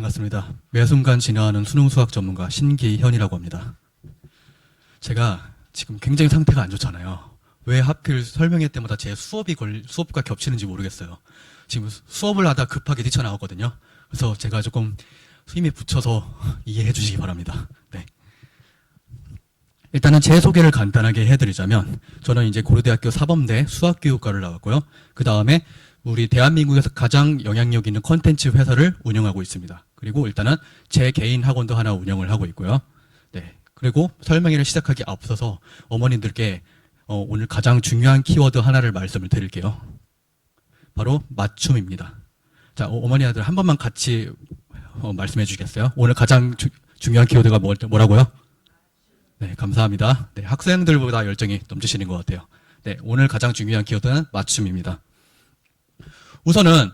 반갑습니다. 매 순간 진화하는 수능 수학 전문가 신기현이라고 합니다. 제가 지금 굉장히 상태가 안 좋잖아요. 왜 하필 설명회 때마다 제 수업이 걸, 수업과 겹치는지 모르겠어요. 지금 수- 수업을 하다 급하게 뛰쳐나왔거든요. 그래서 제가 조금 힘이 붙여서 이해해 주시기 바랍니다. 네. 일단은 제 소개를 간단하게 해드리자면 저는 이제 고려대학교 사범대 수학교육과를 나왔고요. 그 다음에 우리 대한민국에서 가장 영향력 있는 컨텐츠 회사를 운영하고 있습니다. 그리고 일단은 제 개인 학원도 하나 운영을 하고 있고요. 네. 그리고 설명회를 시작하기 앞서서 어머님들께 어, 오늘 가장 중요한 키워드 하나를 말씀을 드릴게요. 바로 맞춤입니다. 자, 어, 어머니 아들 한 번만 같이 어, 말씀해 주시겠어요? 오늘 가장 주- 중요한 키워드가 뭐, 뭐라고요? 네, 감사합니다. 네, 학생들보다 열정이 넘치시는 것 같아요. 네, 오늘 가장 중요한 키워드는 맞춤입니다. 우선은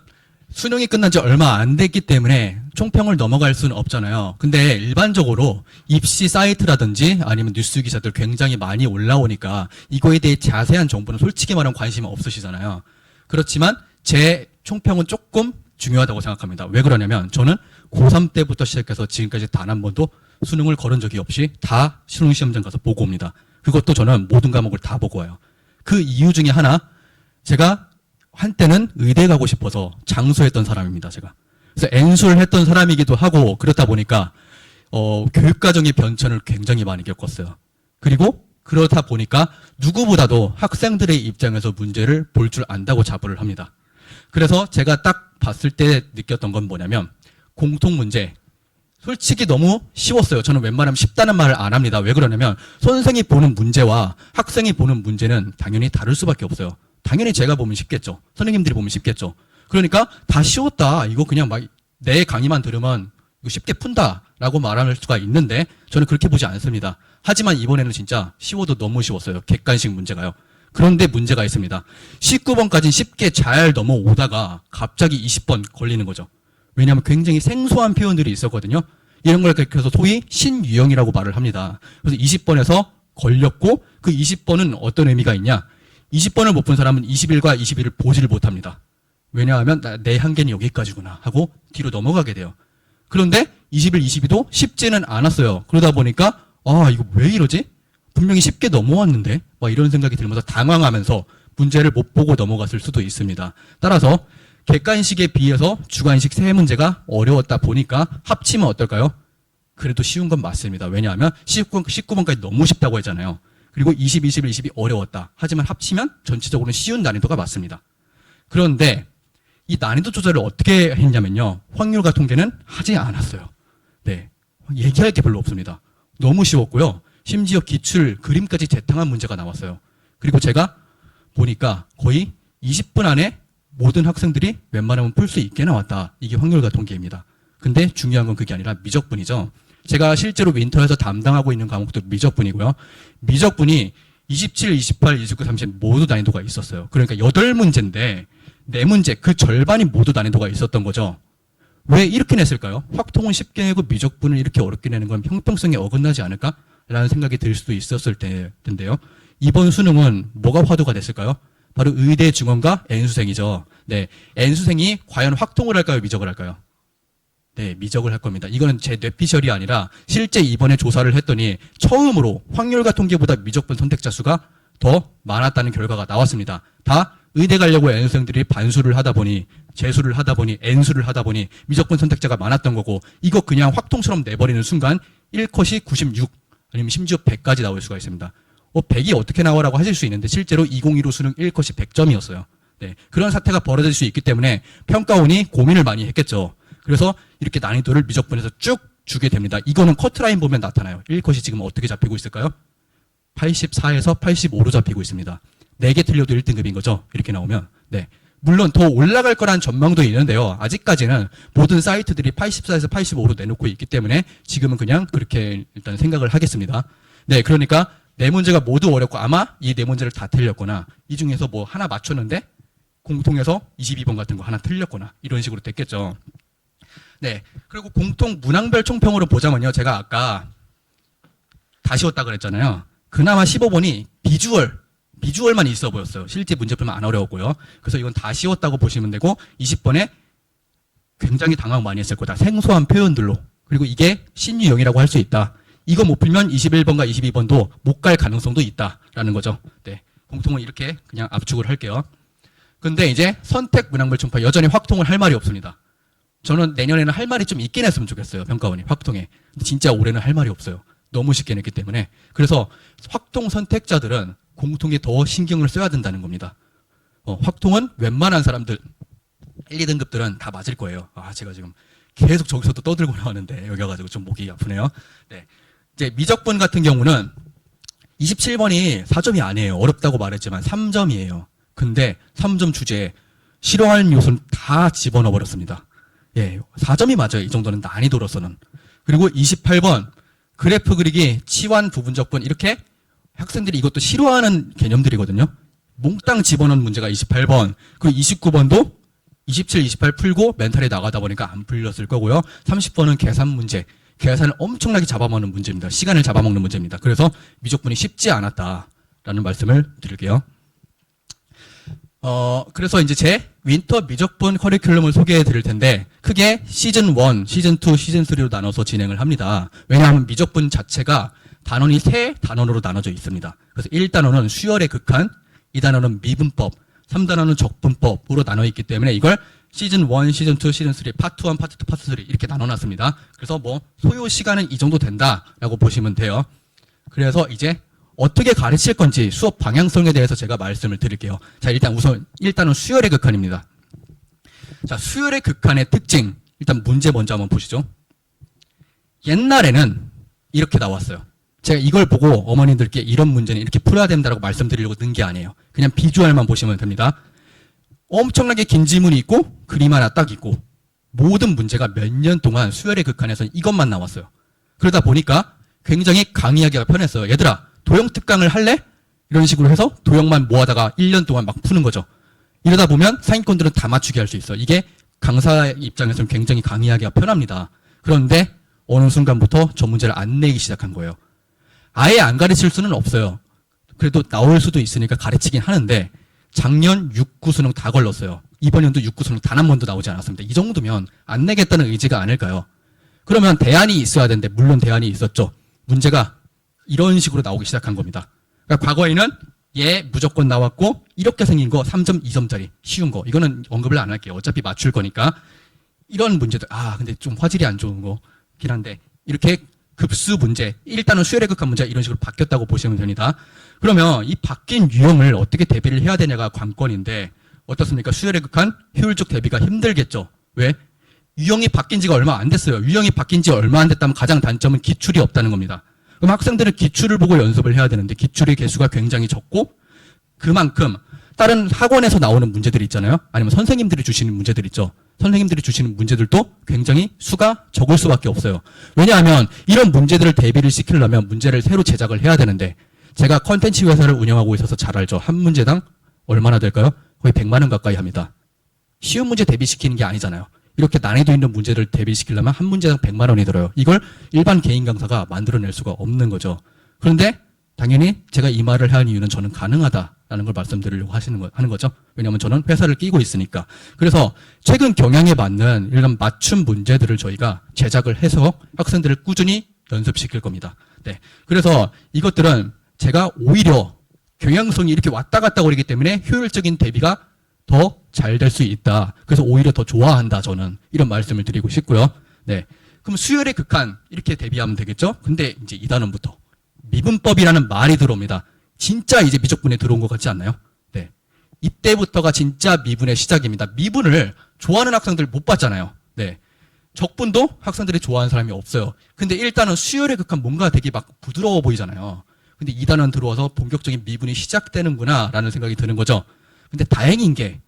수능이 끝난 지 얼마 안 됐기 때문에 총평을 넘어갈 수는 없잖아요. 근데 일반적으로 입시 사이트라든지 아니면 뉴스 기사들 굉장히 많이 올라오니까 이거에 대해 자세한 정보는 솔직히 말하면 관심 없으시잖아요. 그렇지만 제 총평은 조금 중요하다고 생각합니다. 왜 그러냐면 저는 고3 때부터 시작해서 지금까지 단 한 번도 수능을 걸은 적이 없이 다 수능 시험장 가서 보고 옵니다. 그것도 저는 모든 과목을 다 보고 와요. 그 이유 중에 하나 제가 한때는 의대 가고 싶어서 장수했던 사람입니다, 제가. 그래서 엔수를 했던 사람이기도 하고 그렇다 보니까 어, 교육 과정의 변천을 굉장히 많이 겪었어요. 그리고 그렇다 보니까 누구보다도 학생들의 입장에서 문제를 볼 줄 안다고 자부를 합니다. 그래서 제가 딱 봤을 때 느꼈던 건 뭐냐면 공통 문제 솔직히 너무 쉬웠어요. 저는 웬만하면 쉽다는 말을 안 합니다. 왜 그러냐면 선생이 보는 문제와 학생이 보는 문제는 당연히 다를 수밖에 없어요. 당연히 제가 보면 쉽겠죠. 선생님들이 보면 쉽겠죠. 그러니까 다 쉬웠다. 이거 그냥 막 내 강의만 들으면 이거 쉽게 푼다라고 말할 수가 있는데 저는 그렇게 보지 않습니다. 하지만 이번에는 진짜 쉬워도 너무 쉬웠어요. 객관식 문제가요. 그런데 문제가 있습니다. 19번까지 쉽게 잘 넘어오다가 갑자기 20번 걸리는 거죠. 왜냐하면 굉장히 생소한 표현들이 있었거든요. 이런 걸 그래서 소위 신유형이라고 말을 합니다. 그래서 20번에서 걸렸고 그 20번은 어떤 의미가 있냐? 20번을 못 본 사람은 21과 21을 보지를 못합니다. 왜냐하면 나- 내 한계는 여기까지구나 하고 뒤로 넘어가게 돼요. 그런데 21, 22도 쉽지는 않았어요. 그러다 보니까 아 이거 왜 이러지? 분명히 쉽게 넘어왔는데 막 이런 생각이 들면서 당황하면서 문제를 못 보고 넘어갔을 수도 있습니다. 따라서 객관식에 비해서 주관식 세 문제가 어려웠다 보니까 합치면 어떨까요? 그래도 쉬운 건 맞습니다. 왜냐하면 19, 19번까지 너무 쉽다고 했잖아요. 그리고 20, 21, 22 어려웠다. 하지만 합치면 전체적으로는 쉬운 난이도가 맞습니다. 그런데 이 난이도 조절을 어떻게 했냐면요. 확률과 통계는 하지 않았어요. 네. 얘기할 게 별로 없습니다. 너무 쉬웠고요. 심지어 기출, 그림까지 재탕한 문제가 나왔어요. 그리고 제가 보니까 거의 20분 안에 모든 학생들이 웬만하면 풀 수 있게 나왔다. 이게 확률과 통계입니다. 근데 중요한 건 그게 아니라 미적분이죠. 제가 실제로 윈터에서 담당하고 있는 과목도 미적분이고요. 미적분이 27, 28, 29, 30 모두 난이도가 있었어요. 그러니까 8문제인데 네 문제 그 절반이 모두 난이도가 있었던 거죠. 왜 이렇게 냈을까요? 확통은 쉽게 내고 미적분을 이렇게 어렵게 내는 건 형평성에 어긋나지 않을까? 라는 생각이 들 수도 있었을 때- 텐데요. 이번 수능은 뭐가 화두가 됐을까요? 바로 의대 중원과 N수생이죠. 네. N수생이 과연 확통을 할까요? 미적을 할까요? 네, 미적을 할 겁니다. 이거는 제 뇌피셜이 아니라 실제 이번에 조사를 했더니 처음으로 확률과 통계보다 미적분 선택자 수가 더 많았다는 결과가 나왔습니다. 다 의대 가려고 N수생들이 반수를 하다 보니 재수를 하다 보니 N수를 하다 보니 미적분 선택자가 많았던 거고 이거 그냥 확통처럼 내버리는 순간 1컷이 96 아니면 심지어 100까지 나올 수가 있습니다. 어, 100이 어떻게 나와라고 하실 수 있는데 실제로 2015 수능 1컷이 100점이었어요. 네, 그런 사태가 벌어질 수 있기 때문에 평가원이 고민을 많이 했겠죠. 그래서 이렇게 난이도를 미적분해서 쭉 주게 됩니다. 이거는 커트라인 보면 나타나요. 1컷이 지금 어떻게 잡히고 있을까요? 84에서 85로 잡히고 있습니다. 4개 틀려도 1등급인 거죠. 이렇게 나오면. 네. 물론 더 올라갈 거란 전망도 있는데요. 아직까지는 모든 사이트들이 84에서 85로 내놓고 있기 때문에 지금은 그냥 그렇게 일단 생각을 하겠습니다. 네, 그러니까 네 문제가 모두 어렵고 아마 이 네 문제를 다 틀렸거나 이 중에서 뭐 하나 맞췄는데 공통해서 22번 같은 거 하나 틀렸거나 이런 식으로 됐겠죠. 네. 그리고 공통 문항별 총평으로 보자면요. 제가 아까 다 쉬웠다 그랬잖아요. 그나마 15번이 비주얼, 비주얼만 있어 보였어요. 실제 문제 풀면 안 어려웠고요. 그래서 이건 다 쉬웠다고 보시면 되고 20번에 굉장히 당황 많이 했을 거다. 생소한 표현들로. 그리고 이게 신유형이라고 할 수 있다. 이거 못 풀면 21번과 22번도 못 갈 가능성도 있다라는 거죠. 네. 공통은 이렇게 그냥 압축을 할게요. 근데 이제 선택 문항물 충파 여전히 확통을 할 말이 없습니다. 저는 내년에는 할 말이 좀 있긴 했으면 좋겠어요. 평가원이 확통에. 진짜 올해는 할 말이 없어요. 너무 쉽게 냈기 때문에. 그래서 확통 선택자들은 공통에 더 신경을 써야 된다는 겁니다. 어, 확통은 웬만한 사람들 1, 2등급들은 다 맞을 거예요. 아, 제가 지금 계속 저기서도 떠들고 나왔는데 여기 와가지고 좀 목이 아프네요. 네. 이제 미적분 같은 경우는 27번이 4점이 아니에요. 어렵다고 말했지만 3점이에요. 근데 3점 주제에 싫어하는 요소는 다 집어넣어 버렸습니다. 예, 4점이 맞아요. 이 정도는 난이도로서는. 그리고 28번 그래프 그리기, 치환 부분적분 이렇게 학생들이 이것도 싫어하는 개념들이거든요. 몽땅 집어넣은 문제가 28번, 그리고 29번도 27, 28 풀고 멘탈에 나가다 보니까 안 풀렸을 거고요. 30번은 계산 문제. 계산을 엄청나게 잡아먹는 문제입니다. 시간을 잡아먹는 문제입니다. 그래서 미적분이 쉽지 않았다라는 말씀을 드릴게요. 어, 그래서 이제 제 윈터 미적분 커리큘럼을 소개해 드릴 텐데, 크게 시즌 1, 시즌 2, 시즌 3로 나눠서 진행을 합니다. 왜냐하면 미적분 자체가 단원이 세 단원으로 나눠져 있습니다. 그래서 1단원은 수열의 극한, 2단원은 미분법, 3단원은 적분법으로 나눠 있기 때문에 이걸 시즌 1, 시즌 2, 시즌 3, 파트 1, 파트 2, 파트 3 이렇게 나눠 놨습니다. 그래서 뭐 소요 시간은 이 정도 된다라고 보시면 돼요. 그래서 이제 어떻게 가르칠 건지 수업 방향성에 대해서 제가 말씀을 드릴게요. 자, 일단 우선 일단은 수열의 극한입니다. 자, 수열의 극한의 특징. 일단 문제 먼저 한번 보시죠. 옛날에는 이렇게 나왔어요. 제가 이걸 보고 어머님들께 이런 문제는 이렇게 풀어야 된다고 말씀드리려고 는 게 아니에요. 그냥 비주얼만 보시면 됩니다. 엄청나게 긴 지문이 있고 그림 하나 딱 있고 모든 문제가 몇 년 동안 수열의 극한에서 이것만 나왔어요. 그러다 보니까 굉장히 강의하기가 편했어요. 얘들아, 도형 특강을 할래? 이런 식으로 해서 도형만 모아다가 1년 동안 막 푸는 거죠. 이러다 보면 상위권들은 다 맞추게 할 수 있어요. 이게 강사 입장에서는 굉장히 강의하기가 편합니다. 그런데 어느 순간부터 저 문제를 안 내기 시작한 거예요. 아예 안 가르칠 수는 없어요. 그래도 나올 수도 있으니까 가르치긴 하는데 작년 6구 수능 다 걸렀어요. 이번 연도 6구 수능 단 한 번도 나오지 않았습니다. 이 정도면 안 내겠다는 의지가 아닐까요? 그러면 대안이 있어야 되는데 물론 대안이 있었죠. 문제가 이런 식으로 나오기 시작한 겁니다. 그러니까 과거에는 얘 무조건 나왔고 이렇게 생긴 거 3점 2점짜리 쉬운 거 이거는 언급을 안 할게요. 어차피 맞출 거니까 이런 문제들 아 근데 좀 화질이 안 좋은 거긴 한데 이렇게 급수 문제 일단은 수열의 극한 문제 이런 식으로 바뀌었다고 보시면 됩니다. 그러면 이 바뀐 유형을 어떻게 대비를 해야 되냐가 관건인데 어떻습니까? 수열의 극한 효율적 대비가 힘들겠죠. 왜? 유형이 바뀐 지가 얼마 안 됐어요. 유형이 바뀐 지 얼마 안 됐다면 가장 단점은 기출이 없다는 겁니다. 그럼 학생들은 기출을 보고 연습을 해야 되는데 기출의 개수가 굉장히 적고 그만큼 다른 학원에서 나오는 문제들 있잖아요. 아니면 선생님들이 주시는 문제들 있죠. 선생님들이 주시는 문제들도 굉장히 수가 적을 수밖에 없어요. 왜냐하면 이런 문제들을 대비를 시키려면 문제를 새로 제작을 해야 되는데 제가 컨텐츠 회사를 운영하고 있어서 잘 알죠. 한 문제당 얼마나 될까요? 거의 100만 원 가까이 합니다. 쉬운 문제 대비시키는 게 아니잖아요. 이렇게 난이도 있는 문제를 대비시키려면 한 문제당 100만 원이 들어요. 이걸 일반 개인 강사가 만들어낼 수가 없는 거죠. 그런데 당연히 제가 이 말을 한 이유는 저는 가능하다라는 걸 말씀드리려고 하시는 거, 하는 거죠. 왜냐하면 저는 회사를 끼고 있으니까. 그래서 최근 경향에 맞는 이런 맞춤 문제들을 저희가 제작을 해서 학생들을 꾸준히 연습시킬 겁니다. 네. 그래서 이것들은 제가 오히려 경향성이 이렇게 왔다 갔다 거리기 때문에 효율적인 대비가 더 잘 될 수 있다. 그래서 오히려 더 좋아한다. 저는 이런 말씀을 드리고 싶고요. 네. 그럼 수열의 극한 이렇게 대비하면 되겠죠? 근데 이제 2단원부터 미분법이라는 말이 들어옵니다. 진짜 이제 미적분에 들어온 것 같지 않나요? 네. 이때부터가 진짜 미분의 시작입니다. 미분을 좋아하는 학생들 못 봤잖아요. 네. 적분도 학생들이 좋아하는 사람이 없어요. 근데 일단은 수열의 극한 뭔가 되게 막 부드러워 보이잖아요. 근데 2단원 들어와서 본격적인 미분이 시작되는구나 라는 생각이 드는 거죠. 근데 다행인 게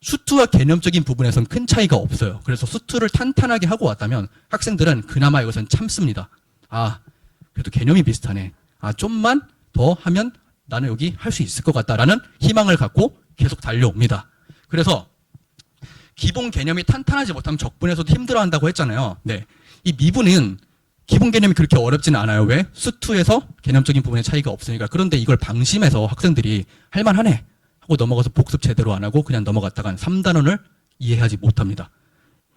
수투와 개념적인 부분에선 큰 차이가 없어요. 그래서 수투를 탄탄하게 하고 왔다면 학생들은 그나마 이것은 참습니다. 아, 그래도 개념이 비슷하네. 아, 좀만 더 하면 나는 여기 할 수 있을 것 같다라는 희망을 갖고 계속 달려옵니다. 그래서 기본 개념이 탄탄하지 못하면 적분에서도 힘들어한다고 했잖아요. 네. 이 미분은 기본 개념이 그렇게 어렵지는 않아요. 왜? 수투에서 개념적인 부분에 차이가 없으니까. 그런데 이걸 방심해서 학생들이 할만하네 하고 넘어가서 복습 제대로 안 하고 그냥 넘어갔다간 3단원을 이해하지 못합니다.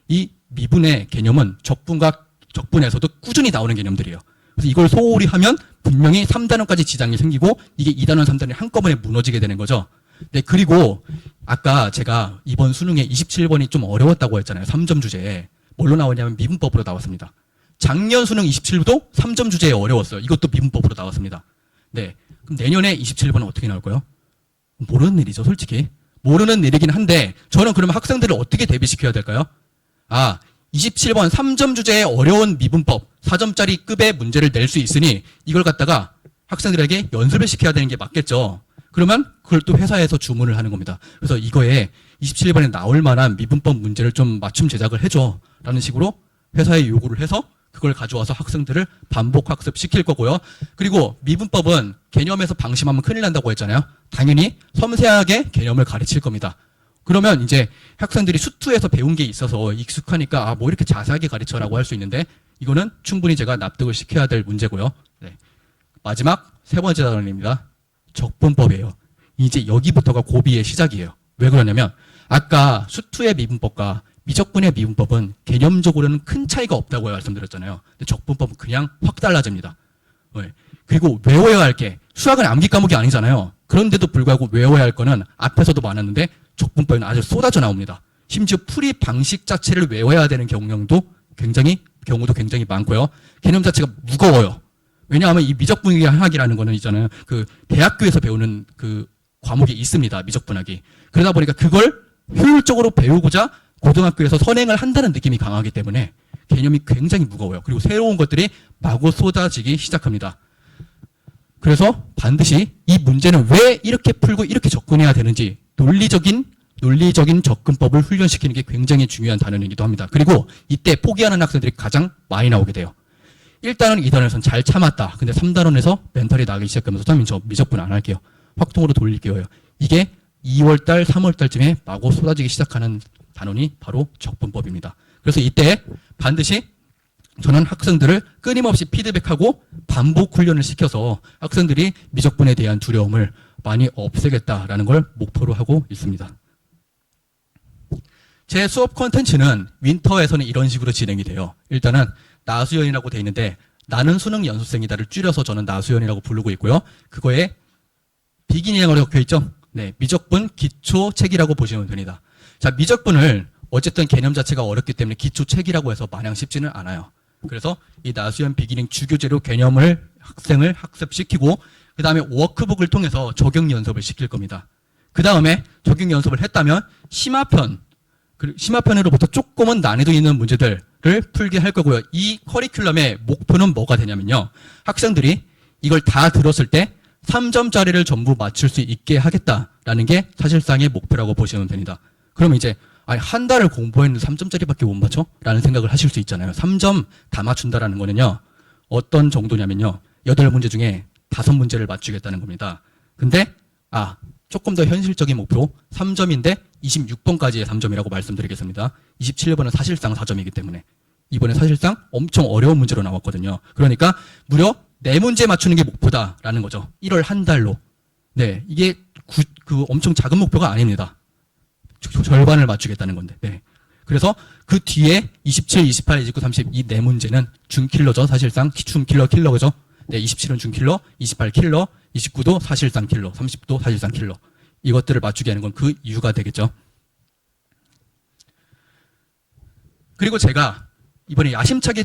이 미분의 개념은 적분과 적분에서도 꾸준히 나오는 개념들이에요. 그래서 이걸 소홀히 하면 분명히 3단원까지 지장이 생기고 이게 2단원, 3단원이 한꺼번에 무너지게 되는 거죠. 네, 그리고 아까 제가 이번 수능에 27번이 좀 어려웠다고 했잖아요. 3점 주제에. 뭘로 나오냐면 미분법으로 나왔습니다. 작년 수능 27도 3점 주제에 어려웠어요. 이것도 미분법으로 나왔습니다. 네. 그럼 내년에 27번은 어떻게 나올까요? 모르는 일이죠, 솔직히. 모르는 일이긴 한데 저는 그러면 학생들을 어떻게 대비시켜야 될까요? 아, 27번 3점 주제의 어려운 미분법 4점짜리 급의 문제를 낼 수 있으니 이걸 갖다가 학생들에게 연습을 시켜야 되는 게 맞겠죠. 그러면 그걸 또 회사에서 주문을 하는 겁니다. 그래서 이거에 27번에 나올 만한 미분법 문제를 좀 맞춤 제작을 해줘. 라는 식으로 회사에 요구를 해서 그걸 가져와서 학생들을 반복 학습시킬 거고요. 그리고 미분법은 개념에서 방심하면 큰일 난다고 했잖아요. 당연히 섬세하게 개념을 가르칠 겁니다. 그러면 이제 학생들이 수투에서 배운 게 있어서 익숙하니까 아, 뭐 이렇게 자세하게 가르쳐라고 할 수 있는데 이거는 충분히 제가 납득을 시켜야 될 문제고요. 네. 마지막 세 번째 단원입니다. 적분법이에요. 이제 여기부터가 고비의 시작이에요. 왜 그러냐면 아까 수투의 미분법과 미적분의 미분법은 개념적으로는 큰 차이가 없다고 말씀드렸잖아요. 근데 적분법은 그냥 확 달라집니다. 네. 그리고 외워야 할 게 수학은 암기 과목이 아니잖아요. 그런데도 불구하고 외워야 할 거는 앞에서도 많았는데 적분법은 아주 쏟아져 나옵니다. 심지어 풀이 방식 자체를 외워야 되는 경우도 굉장히 경우도 굉장히 많고요. 개념 자체가 무거워요. 왜냐하면 이 미적분학이라는 거는 있잖아요. 그 대학교에서 배우는 그 과목이 있습니다. 미적분학이. 그러다 보니까 그걸 효율적으로 배우고자 고등학교에서 선행을 한다는 느낌이 강하기 때문에 개념이 굉장히 무거워요. 그리고 새로운 것들이 마구 쏟아지기 시작합니다. 그래서 반드시 이 문제는 왜 이렇게 풀고 이렇게 접근해야 되는지 논리적인 논리적인 접근법을 훈련시키는 게 굉장히 중요한 단원이기도 합니다. 그리고 이때 포기하는 학생들이 가장 많이 나오게 돼요. 1단원, 2단원에서는 잘 참았다. 근데 3단원에서 멘탈이 나기 시작하면서 선생님 저 미적분 안 할게요. 확통으로 돌릴게요. 이게 2월달, 3월달쯤에 마구 쏟아지기 시작하는 단원이 바로 적분법입니다. 그래서 이때 반드시 저는 학생들을 끊임없이 피드백하고 반복 훈련을 시켜서 학생들이 미적분에 대한 두려움을 많이 없애겠다라는 걸 목표로 하고 있습니다. 제 수업 콘텐츠는 윈터에서는 이런 식으로 진행이 돼요. 일단은 나수연이라고 돼 있는데 나는 수능 연수생이다를 줄여서 저는 나수연이라고 부르고 있고요. 그거에 비기닝이라고 적혀 있죠. 네, 미적분 기초 책이라고 보시면 됩니다. 자, 미적분을 어쨌든 개념 자체가 어렵기 때문에 기초 책이라고 해서 마냥 쉽지는 않아요. 그래서 이 나수연 비기닝 주교재로 개념을 학생을 학습시키고 그 다음에 워크북을 통해서 적용 연습을 시킬 겁니다. 그 다음에 적용 연습을 했다면 심화편 그리고 심화편으로부터 조금은 난이도 있는 문제들을 풀게 할 거고요. 이 커리큘럼의 목표는 뭐가 되냐면요. 학생들이 이걸 다 들었을 때 3점짜리를 전부 맞출 수 있게 하겠다라는 게 사실상의 목표라고 보시면 됩니다. 그럼 이제 한 달을 공부했는데 3점짜리밖에 못 맞춰? 라는 생각을 하실 수 있잖아요. 3점 다 맞춘다라는 거는요. 어떤 정도냐면요. 8문제 중에 5문제를 맞추겠다는 겁니다. 근데 아, 조금 더 현실적인 목표 3점인데 26번까지의 3점이라고 말씀드리겠습니다. 27번은 사실상 4점이기 때문에 이번에 사실상 엄청 어려운 문제로 나왔거든요. 그러니까 무려 4문제 맞추는 게 목표다라는 거죠. 1월 한 달로. 네, 이게 구, 그 엄청 작은 목표가 아닙니다. 저- 절반을 맞추겠다는 건데. 네. 그래서 그 뒤에 27, 28, 29, 30 이 네 문제는 준킬러죠. 사실상 준킬러 킬러죠. 네, 27은 준킬러, 28 킬러, 29도 사실상 킬러, 30도 사실상 킬러. 이것들을 맞추게 하는 건 그 이유가 되겠죠. 그리고 제가 이번에 야심차게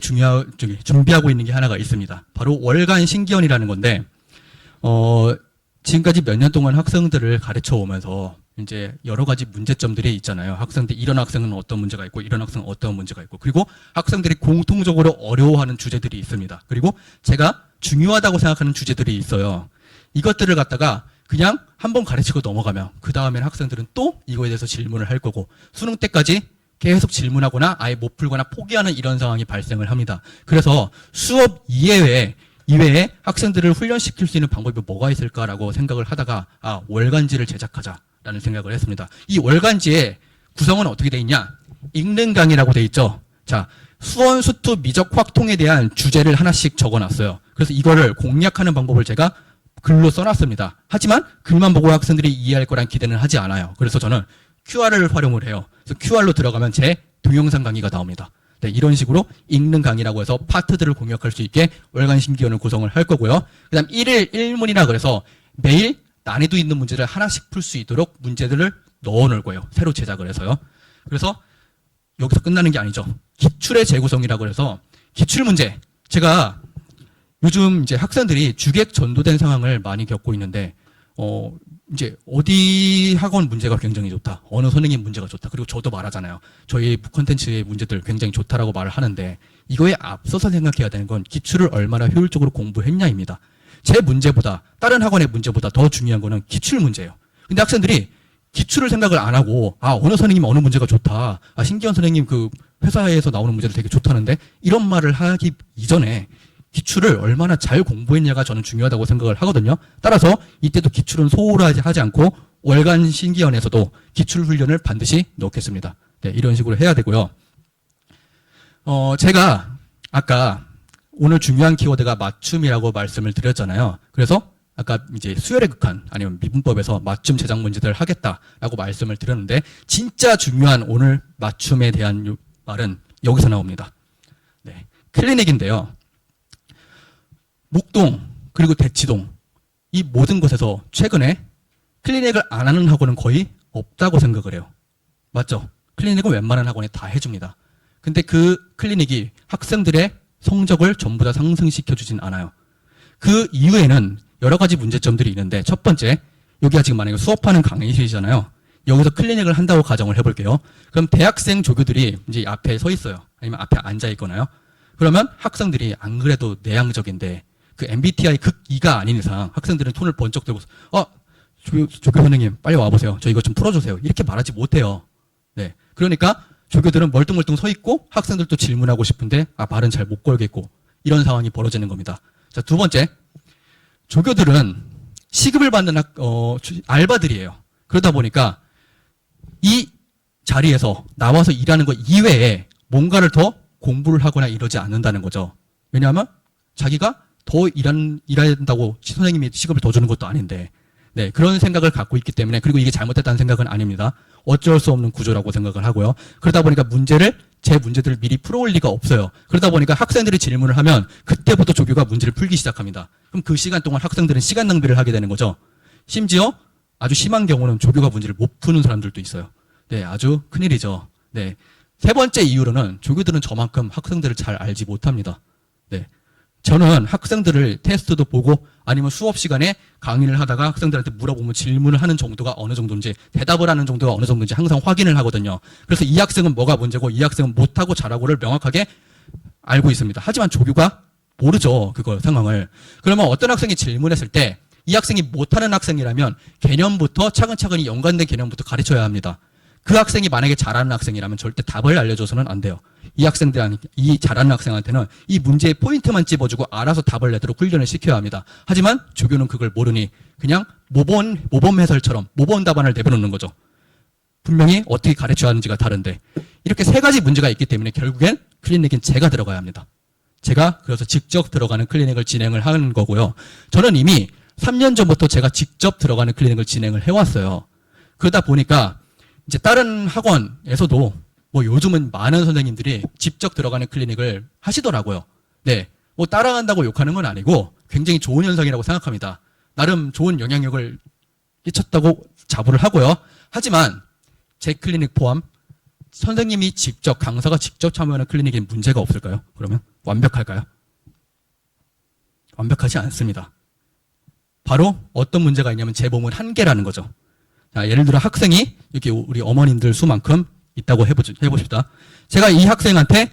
저기, 준비하고 있는 게 하나가 있습니다. 바로 월간 신기원이라는 건데, 어, 지금까지 몇 년 동안 학생들을 가르쳐 오면서 이제 여러 가지 문제점들이 있잖아요. 학생들, 이런 학생은 어떤 문제가 있고, 이런 학생은 어떤 문제가 있고, 그리고 학생들이 공통적으로 어려워하는 주제들이 있습니다. 그리고 제가 중요하다고 생각하는 주제들이 있어요. 이것들을 갖다가 그냥 한번 가르치고 넘어가면, 그 다음엔 학생들은 또 이거에 대해서 질문을 할 거고, 수능 때까지 계속 질문하거나 아예 못 풀거나 포기하는 이런 상황이 발생을 합니다. 그래서 수업 이외에 이외에 학생들을 훈련시킬 수 있는 방법이 뭐가 있을까라고 생각을 하다가 아 월간지를 제작하자 라는 생각을 했습니다. 이 월간지의 구성은 어떻게 돼 있냐? 읽는 강의라고 돼 있죠. 자 수원 수투 미적 확통에 대한 주제를 하나씩 적어놨어요. 그래서 이거를 공략하는 방법을 제가 글로 써놨습니다. 하지만 글만 보고 학생들이 이해할 거란 기대는 하지 않아요. 그래서 저는 QR을 활용을 해요. 그래서 QR로 들어가면 제 동영상 강의가 나옵니다. 네, 이런 식으로 읽는 강의라고 해서 파트들을 공략할 수 있게 월간 신기원을 구성을 할 거고요. 그 다음 1일 1문이라 그래서 매일 난이도 있는 문제를 하나씩 풀 수 있도록 문제들을 넣어 놓을 거예요. 새로 제작을 해서요. 그래서 여기서 끝나는 게 아니죠. 기출의 재구성이라고 해서 기출 문제. 제가 요즘 이제 학생들이 주객 전도된 상황을 많이 겪고 있는데 어 이제 어디 학원 문제가 굉장히 좋다. 어느 선생님 문제가 좋다. 그리고 저도 말하잖아요. 저희 콘텐츠의 문제들 굉장히 좋다라고 말을 하는데 이거에 앞서서 생각해야 되는 건 기출을 얼마나 효율적으로 공부했냐입니다. 제 문제보다 다른 학원의 문제보다 더 중요한 거는 기출 문제예요. 근데 학생들이 기출을 생각을 안 하고 아 어느 선생님 어느 문제가 좋다. 아 신기현 선생님 그 회사에서 나오는 문제도 되게 좋다는데 이런 말을 하기 이전에 기출을 얼마나 잘 공부했냐가 저는 중요하다고 생각을 하거든요. 따라서 이때도 기출은 소홀하지 하지 않고 월간 신기원에서도 기출 훈련을 반드시 넣겠습니다. 네, 이런 식으로 해야 되고요. 어, 제가 아까 오늘 중요한 키워드가 맞춤이라고 말씀을 드렸잖아요. 그래서 아까 이제 수열의 극한 아니면 미분법에서 맞춤 제작 문제들 하겠다라고 말씀을 드렸는데 진짜 중요한 오늘 맞춤에 대한 요- 말은 여기서 나옵니다. 네. 클리닉인데요. 목동 그리고 대치동 이 모든 곳에서 최근에 클리닉을 안 하는 학원은 거의 없다고 생각을 해요. 맞죠? 클리닉은 웬만한 학원에 다 해줍니다. 근데 그 클리닉이 학생들의 성적을 전부 다 상승시켜 주진 않아요. 그 이후에는 여러 가지 문제점들이 있는데 첫 번째 여기가 지금 만약에 수업하는 강의실이잖아요. 여기서 클리닉을 한다고 가정을 해볼게요. 그럼 대학생 조교들이 이제 앞에 서 있어요. 아니면 앞에 앉아 있거나요. 그러면 학생들이 안 그래도 내향적인데 그 MBTI 극 2가 아닌 이상 학생들은 손을 번쩍 들고 어 조교, 조교 선생님 빨리 와보세요. 저 이거 좀 풀어주세요. 이렇게 말하지 못해요. 네. 그러니까 조교들은 멀뚱멀뚱 서 있고 학생들도 질문하고 싶은데 아 말은 잘 못 걸겠고 이런 상황이 벌어지는 겁니다. 자 두 번째 조교들은 시급을 받는 학, 어, 주- 알바들이에요. 그러다 보니까 이 자리에서 나와서 일하는 것 이외에 뭔가를 더 공부를 하거나 이러지 않는다는 거죠. 왜냐하면 자기가 더 일한, 일해야 된다고 선생님이 시급을 더 주는 것도 아닌데, 네, 그런 생각을 갖고 있기 때문에, 그리고 이게 잘못됐다는 생각은 아닙니다. 어쩔 수 없는 구조라고 생각을 하고요. 그러다 보니까 문제를, 제 문제들을 미리 풀어올 리가 없어요. 그러다 보니까 학생들이 질문을 하면, 그때부터 조교가 문제를 풀기 시작합니다. 그럼 그 시간 동안 학생들은 시간 낭비를 하게 되는 거죠. 심지어 아주 심한 경우는 조교가 문제를 못 푸는 사람들도 있어요. 네, 아주 큰일이죠. 네. 세 번째 이유로는 조교들은 저만큼 학생들을 잘 알지 못합니다. 네. 저는 학생들을 테스트도 보고 아니면 수업 시간에 강의를 하다가 학생들한테 물어보면 질문을 하는 정도가 어느 정도인지 대답을 하는 정도가 어느 정도인지 항상 확인을 하거든요. 그래서 이 학생은 뭐가 문제고 이 학생은 못하고 잘하고를 명확하게 알고 있습니다. 하지만 조교가 모르죠. 그거 상황을. 그러면 어떤 학생이 질문했을 때 이 학생이 못하는 학생이라면 개념부터 차근차근히 연관된 개념부터 가르쳐야 합니다. 그 학생이 만약에 잘하는 학생이라면 절대 답을 알려줘서는 안 돼요. 이 학생들, 이 잘하는 학생한테는 이 문제의 포인트만 찝어주고 알아서 답을 내도록 훈련을 시켜야 합니다. 하지만 조교는 그걸 모르니 그냥 모범, 모범 해설처럼 모범 답안을 내버려놓는 거죠. 분명히 어떻게 가르쳐야 하는지가 다른데 이렇게 세 가지 문제가 있기 때문에 결국엔 클리닉은 제가 들어가야 합니다. 제가 그래서 직접 들어가는 클리닉을 진행을 하는 거고요. 저는 이미 3년 전부터 제가 직접 들어가는 클리닉을 진행을 해왔어요. 그러다 보니까 이제 다른 학원에서도 뭐 요즘은 많은 선생님들이 직접 들어가는 클리닉을 하시더라고요. 네. 뭐 따라간다고 욕하는 건 아니고 굉장히 좋은 현상이라고 생각합니다. 나름 좋은 영향력을 끼쳤다고 자부를 하고요. 하지만 제 클리닉 포함 선생님이 직접 강사가 직접 참여하는 클리닉에 문제가 없을까요? 그러면 완벽할까요? 완벽하지 않습니다. 바로 어떤 문제가 있냐면 제 몸은 한계라는 거죠. 자, 예를 들어 학생이 이렇게 우리 어머님들 수만큼 있다고 해보, 해보십시다. 제가 이 학생한테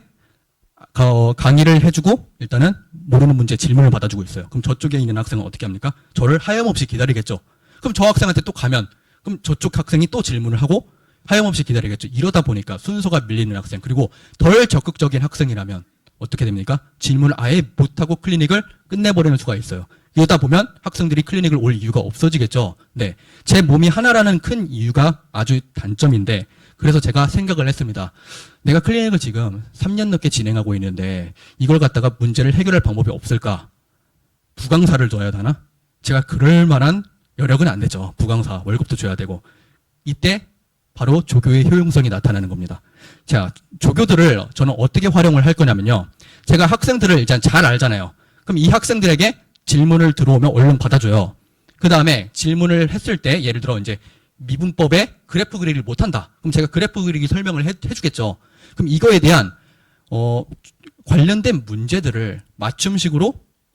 어, 강의를 해주고 일단은 모르는 문제 질문을 받아주고 있어요. 그럼 저쪽에 있는 학생은 어떻게 합니까? 저를 하염없이 기다리겠죠. 그럼 저 학생한테 또 가면 그럼 저쪽 학생이 또 질문을 하고 하염없이 기다리겠죠. 이러다 보니까 순서가 밀리는 학생 그리고 덜 적극적인 학생이라면 어떻게 됩니까? 질문을 아예 못하고 클리닉을 끝내버리는 수가 있어요. 이러다 보면 학생들이 클리닉을 올 이유가 없어지겠죠. 네. 제 몸이 하나라는 큰 이유가 아주 단점인데, 그래서 제가 생각을 했습니다. 내가 클리닉을 지금 3년 넘게 진행하고 있는데, 이걸 갖다가 문제를 해결할 방법이 없을까? 부강사를 둬야 하나? 제가 그럴 만한 여력은 안 되죠. 부강사, 월급도 줘야 되고. 이때 바로 조교의 효용성이 나타나는 겁니다. 자, 조교들을 저는 어떻게 활용을 할 거냐면요. 제가 학생들을 일단 잘 알잖아요. 그럼 이 학생들에게 질문을 들어오면 얼른 받아줘요. 그 다음에 질문을 했을 때 예를 들어 이제 미분법에 그래프 그리기를 못한다. 그럼 제가 그래프 그리기 설명을 해, 해주겠죠. 그럼 이거에 대한 어, 관련된 문제들을 맞춤식으로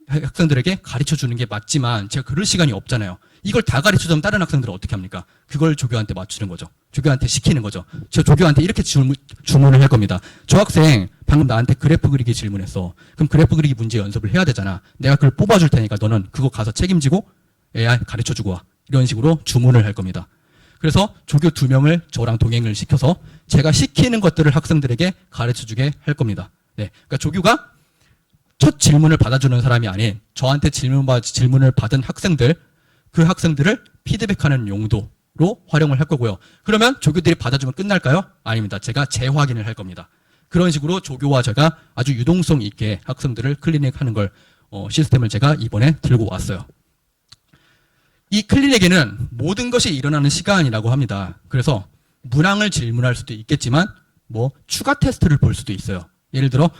학생들에게 가르쳐 주는 게 맞지만 제가 그럴 시간이 없잖아요. 이걸 다 가르쳐 주면 다른 학생들은 어떻게 합니까? 그걸 조교한테 맞추는 거죠. 조교한테 시키는 거죠. 저 조교한테 이렇게 질문, 주문을 할 겁니다. 저 학생 방금 나한테 그래프 그리기 질문했어. 그럼 그래프 그리기 문제 연습을 해야 되잖아. 내가 그걸 뽑아줄 테니까 너는 그거 가서 책임지고 AI 가르쳐 주고 와. 이런 식으로 주문을 할 겁니다. 그래서 조교 두 명을 저랑 동행을 시켜서 제가 시키는 것들을 학생들에게 가르쳐 주게 할 겁니다. 네. 그러니까 조교가 첫 질문을 받아주는 사람이 아닌 저한테 질문 받, 질문을 받은 학생들, 그 학생들을 피드백하는 용도로 활용을 할 거고요. 그러면 조교들이 받아주면 끝날까요? 아닙니다. 제가 재확인을 할 겁니다. 그런 식으로 조교와 제가 아주 유동성 있게 학생들을 클리닉하는 걸 어, 시스템을 제가 이번에 들고 왔어요. 이 클리닉에는 모든 것이 일어나는 시간이라고 합니다. 그래서 문항을 질문할 수도 있겠지만 뭐 추가 테스트를 볼 수도 있어요. 예를 들어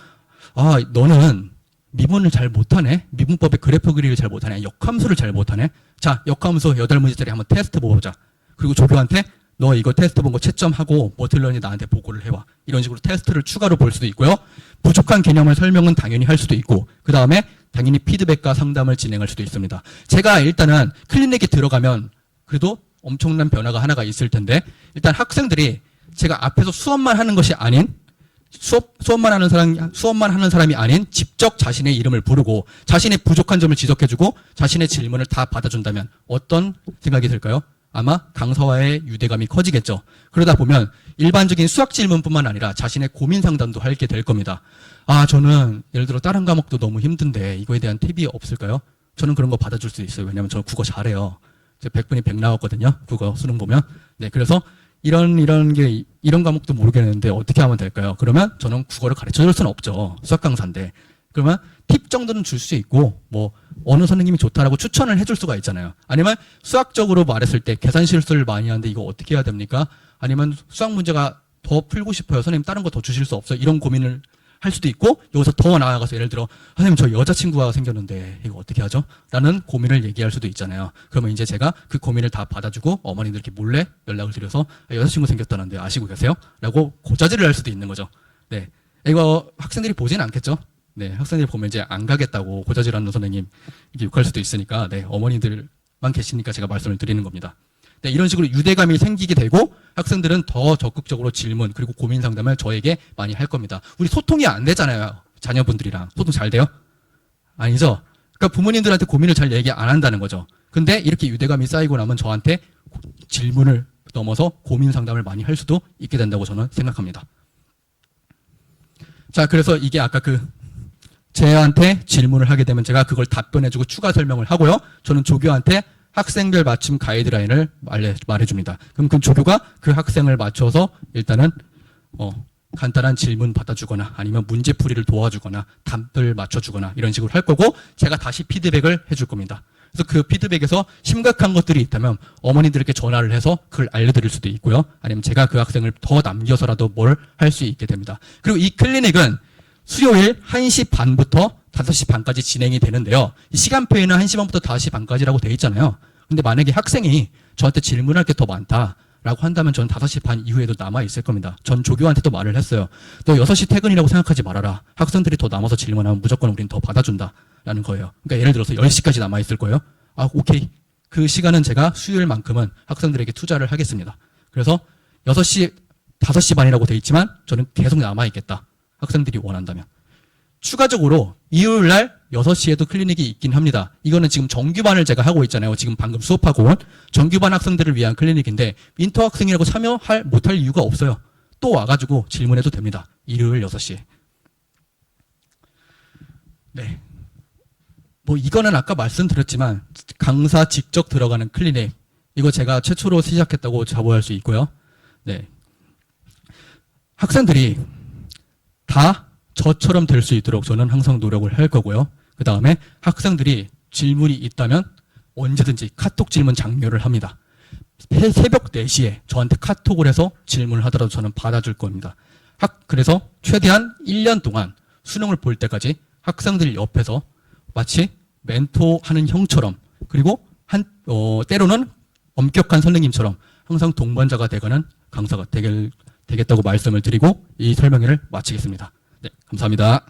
아 너는 미분을 잘 못하네. 미분법의 그래프 그리기를 잘 못하네. 역함수를 잘 못하네. 자 역함수 여덟 문제짜리 한번 테스트 보자. 그리고 조교한테 너 이거 테스트 본 거 채점하고 뭐 틀렸니 나한테 보고를 해와. 이런 식으로 테스트를 추가로 볼 수도 있고요. 부족한 개념을 설명은 당연히 할 수도 있고 그 다음에 당연히 피드백과 상담을 진행할 수도 있습니다. 제가 일단은 클리닉에 들어가면 그래도 엄청난 변화가 하나가 있을 텐데 일단 학생들이 제가 앞에서 수업만 하는 것이 아닌 수업, 수업만 하는 사람, 수업만 하는 사람이 아닌 직접 자신의 이름을 부르고 자신의 부족한 점을 지적해주고 자신의 질문을 다 받아준다면 어떤 생각이 들까요? 아마 강사와의 유대감이 커지겠죠. 그러다 보면 일반적인 수학 질문뿐만 아니라 자신의 고민 상담도 하게 될 겁니다. 아, 저는 예를 들어 다른 과목도 너무 힘든데 이거에 대한 팁이 없을까요? 저는 그런 거 받아줄 수 있어요. 왜냐면 저는 국어 잘해요. 제 100분이 100 나왔거든요. 국어 수능 보면. 네, 그래서 이런 이런 게 이런 과목도 모르겠는데 어떻게 하면 될까요? 그러면 저는 국어를 가르쳐 줄 수는 없죠. 수학 강사인데. 그러면 팁 정도는 줄 수 있고 뭐 어느 선생님이 좋다라고 추천을 해줄 수가 있잖아요. 아니면 수학적으로 말했을 때 계산 실수를 많이 하는데 이거 어떻게 해야 됩니까? 아니면 수학 문제가 더 풀고 싶어요. 선생님 다른 거 더 주실 수 없어요. 이런 고민을 할 수도 있고 여기서 더 나아가서 예를 들어 선생님 저 여자친구가 생겼는데 이거 어떻게 하죠? 라는 고민을 얘기할 수도 있잖아요. 그러면 이제 제가 그 고민을 다 받아주고 어머님들께 몰래 연락을 드려서 아, 여자친구 생겼다는데 아시고 계세요? 라고 고자질을 할 수도 있는 거죠. 네. 이거 학생들이 보진 않겠죠? 네. 학생들이 보면 이제 안 가겠다고 고자질하는 선생님 이게 욕할 수도 있으니까 네. 어머님들만 계시니까 제가 말씀을 드리는 겁니다. 네, 이런 식으로 유대감이 생기게 되고 학생들은 더 적극적으로 질문 그리고 고민 상담을 저에게 많이 할 겁니다. 우리 소통이 안 되잖아요. 자녀분들이랑 소통 잘 돼요? 아니죠. 그러니까 부모님들한테 고민을 잘 얘기 안 한다는 거죠. 근데 이렇게 유대감이 쌓이고 나면 저한테 질문을 넘어서 고민 상담을 많이 할 수도 있게 된다고 저는 생각합니다. 자, 그래서 이게 아까 그 제한테 질문을 하게 되면 제가 그걸 답변해주고 추가 설명을 하고요. 저는 조교한테 학생들 맞춤 가이드라인을 말해, 말해줍니다. 그럼 그 조교가 그 학생을 맞춰서 일단은 어, 간단한 질문 받아주거나 아니면 문제풀이를 도와주거나 답을 맞춰주거나 이런 식으로 할 거고 제가 다시 피드백을 해줄 겁니다. 그래서 그 피드백에서 심각한 것들이 있다면 어머니들께 전화를 해서 그걸 알려드릴 수도 있고요. 아니면 제가 그 학생을 더 남겨서라도 뭘 할 수 있게 됩니다. 그리고 이 클리닉은 수요일 1시 반부터 5시 반까지 진행이 되는데요. 이 시간표에는 1시 반부터 5시 반까지라고 돼 있잖아요. 근데 만약에 학생이 저한테 질문할 게 더 많다. 라고 한다면 저는 5시 반 이후에도 남아 있을 겁니다. 전 조교한테도 말을 했어요. 너 6시 퇴근이라고 생각하지 말아라. 학생들이 더 남아서 질문하면 무조건 우린 더 받아준다. 라는 거예요. 그러니까 예를 들어서 10시까지 남아 있을 거예요. 아, 오케이. 그 시간은 제가 수요일만큼은 학생들에게 투자를 하겠습니다. 그래서 6시, 5시 반이라고 돼 있지만 저는 계속 남아 있겠다. 학생들이 원한다면. 추가적으로 일요일 날 6시에도 클리닉이 있긴 합니다. 이거는 지금 정규반을 제가 하고 있잖아요. 지금 방금 수업하고 온 정규반 학생들을 위한 클리닉인데 인터 학생이라고 참여할 못할 이유가 없어요. 또 와가지고 질문해도 됩니다. 일요일 6시에. 네. 뭐 이거는 아까 말씀드렸지만 강사 직접 들어가는 클리닉 이거 제가 최초로 시작했다고 자부할 수 있고요. 네. 학생들이 다 저처럼 될 수 있도록 저는 항상 노력을 할 거고요. 그 다음에 학생들이 질문이 있다면 언제든지 카톡 질문 장려를 합니다. 새- 새벽 4시에 저한테 카톡을 해서 질문을 하더라도 저는 받아줄 겁니다. 학, 그래서 최대한 1년 동안 수능을 볼 때까지 학생들 옆에서 마치 멘토하는 형처럼 그리고 한, 어, 때로는 엄격한 선생님처럼 항상 동반자가 되가는 강사가 되겠, 되겠다고 말씀을 드리고 이 설명회를 마치겠습니다. 네, 감사합니다.